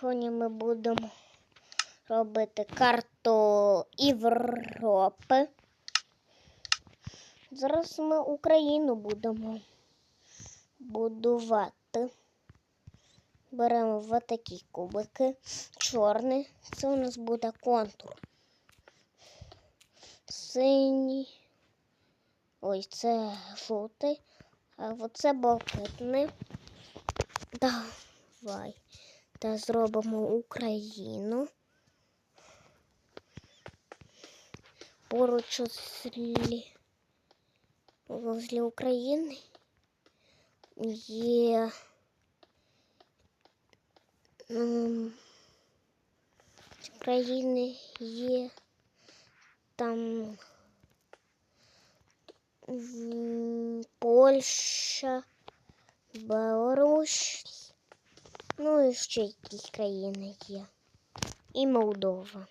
Сьогодні ми будемо робити карту Європи. Зараз ми Україну будемо будувати. Беремо в такі кубики. Чорний. Це у нас буде контур. Синій. Ой, це жовтий. А оце блакитний. Давай. Та зробимо Україну. Поруч возле України є ем, України є там Польща, Білорусь, ще якісь країни є. І Молдова.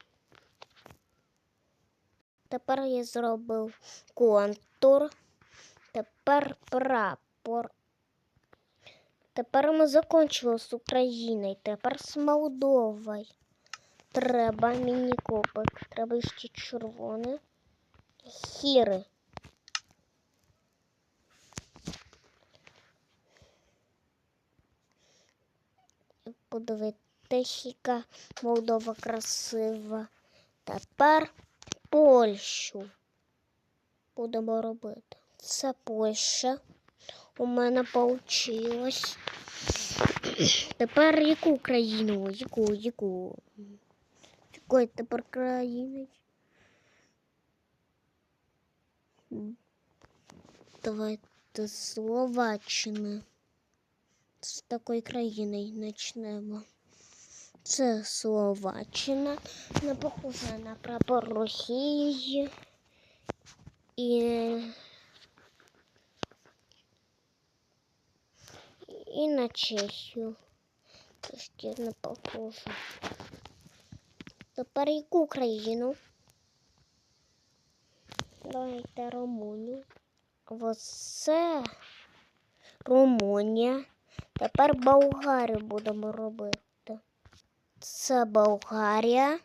Тепер я зробив контур. Тепер прапор. Тепер ми закінчили з Україною. Тепер з Молдовою. Треба міні-копик. Треба ще червоне. Хіри. Подивитись, яка Молдова красива. Тепер Польщу будемо робити. Це Польща. У мене вийшло. Тепер яку країну? Яку, яку? Якої тепер країни? Давайте з Словаччини. З такої країни почнемо. Це Словаччина, не похожа на прапор Росії і, і на Чехію. Теж не похоже. Тепер яку країну? Давайте Румунію. Оце Румунія. Тепер Болгарію будемо робити. Це Болгарія.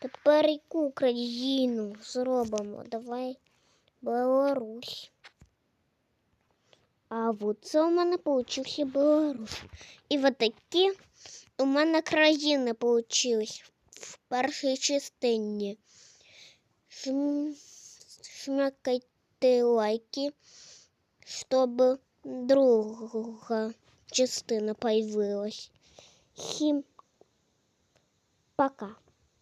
Тепер яку країну зробимо? Давай Беларусь. А от це у мене получився Беларусь. І от такі у мене країни получились в першій частині. Шм... Шмякайте лайки, щоб друга частина появилась. Всім пока.